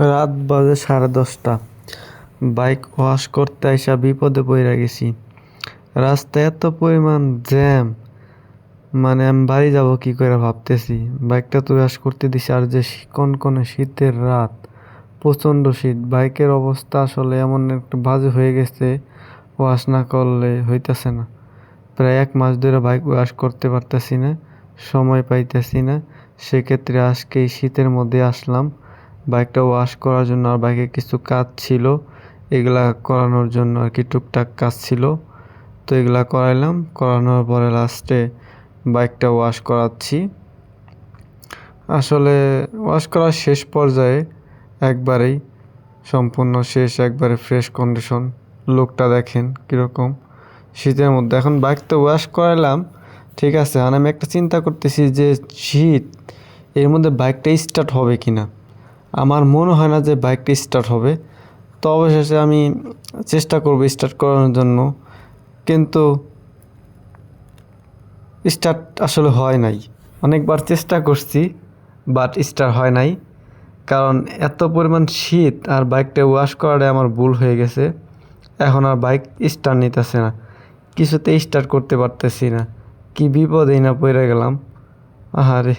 রাত বাজে সাড়ে দশটা। বাইক ওয়াশ করতে আইসা বিপদে পইরা গেছি। রাস্তায় এত পরিমাণ জ্যাম মানে আমি বাড়ি যাব কি করে ভাবতেছি। বাইকটা তো ওয়াশ করতে দিছি আর যে শী- কনকনে শীতের রাত, প্রচণ্ড শীত। বাইকের অবস্থা আসলে এমন একটা বাজে হয়ে গেছে, ওয়াশ না করলে হইতেছে না। প্রায় এক মাস ধরে বাইক ওয়াশ করতে পারতেছি না, সময় পাইতেছি না। সেক্ষেত্রে আজকে এই শীতের মধ্যে আসলাম। বাইকটা ওয়াশ করার জন্য আর বাইকে কিছু কাজ ছিল, এগুলা করানোর জন্য আর কি টুকটাক কাজ ছিল। তো এগুলা করাইলাম, করানোর পরে লাস্টে বাইকটা ওয়াশ করাচ্ছি। আসলে ওয়াশ করার শেষ পর্যায়ে একবারেই, সম্পূর্ণ শেষ, একবারে ফ্রেশ কন্ডিশন লুকটা দেখেন কীরকম। শীতের মধ্যে, এখন বাইক তো ওয়াশ করাইলাম, ঠিক আছে, আর আমি একটা চিন্তা করতেছি যে শীত, এর মধ্যে বাইকটা স্টার্ট হবে কি না আমার মনে হয় না যে বাইকটা স্টার্ট হবে। তো অবশেষে আমি চেষ্টা করব স্টার্ট করানোর জন্য। কিন্তু স্টার্ট আসলে হয় নাই। অনেকবার চেষ্টা করছি বাট স্টার্ট হয় নাই। কারণ এত পরিমাণ শীত আর বাইকটা ওয়াশ করাটা আমার ভুল হয়ে গেছে। এখন আর বাইক স্টার্ট নিতেছে না। কিছুতে স্টার্ট করতে পারতেছি না। কি বিপদেই না পড়ে গেলাম। আহারে।